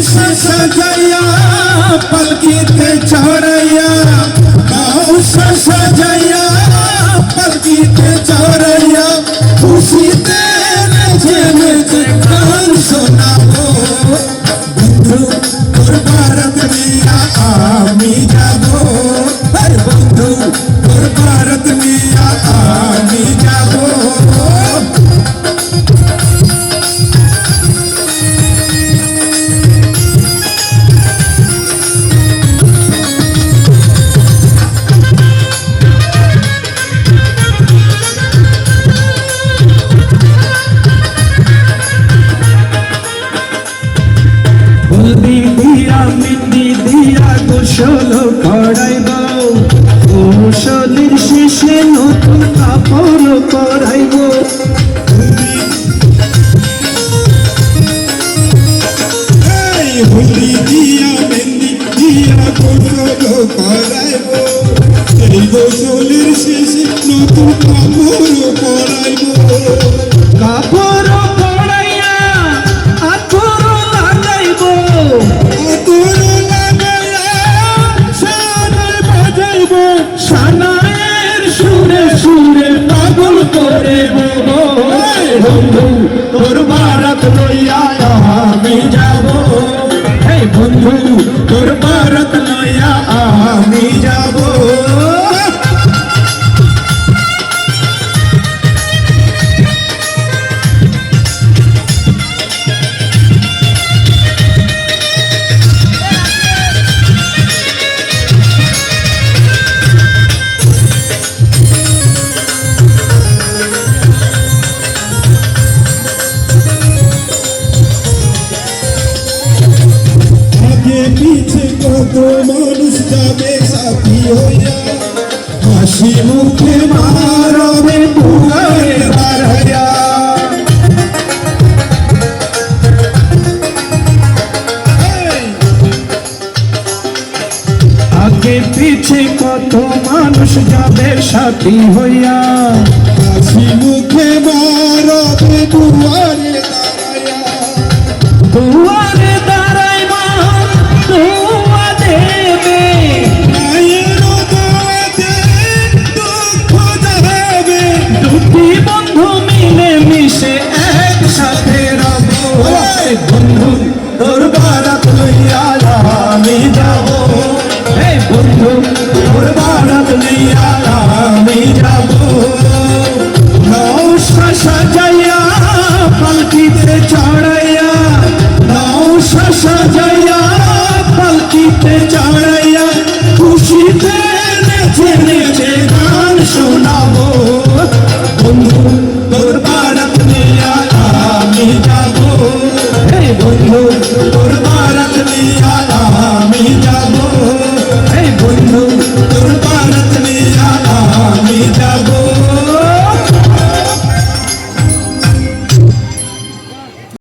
নৌসা সাজাইয়া পালকিতে চড়াইয়া নৌসা সাজাইয়া পালকিতে মেহেন্দি দিয়া গোসল করাইব গোসলের শেষে নতুন কাপড় পরাইব এই দিয়া মেহেন্দি দিয়া গোসল করাইব এই গোসলের শেষে নতুন কাপড় পরাইব তোর ভারত নয়া আমি যাব। পিছে মানুষ যাবে সাথী হইয়া হাসি মুখে মারবে পুয়ারে বাড়াইয়া আগে পিছে কত মানুষ যাবে সাথী হইয়া? হাসি মুখে মারবে পুয়ারে দাঁড়াইয়া। দুয়ারে যাব হে বন্ধু তোর বারাত লইয়া আমি যাব চড়াইয়া নৌসা সাজাইয়া পালকিতে চড়াইয়া খুশিতে গান শোনাবো বন্ধু তোর বারাত নিয়া আমি যাব হে বন্ধু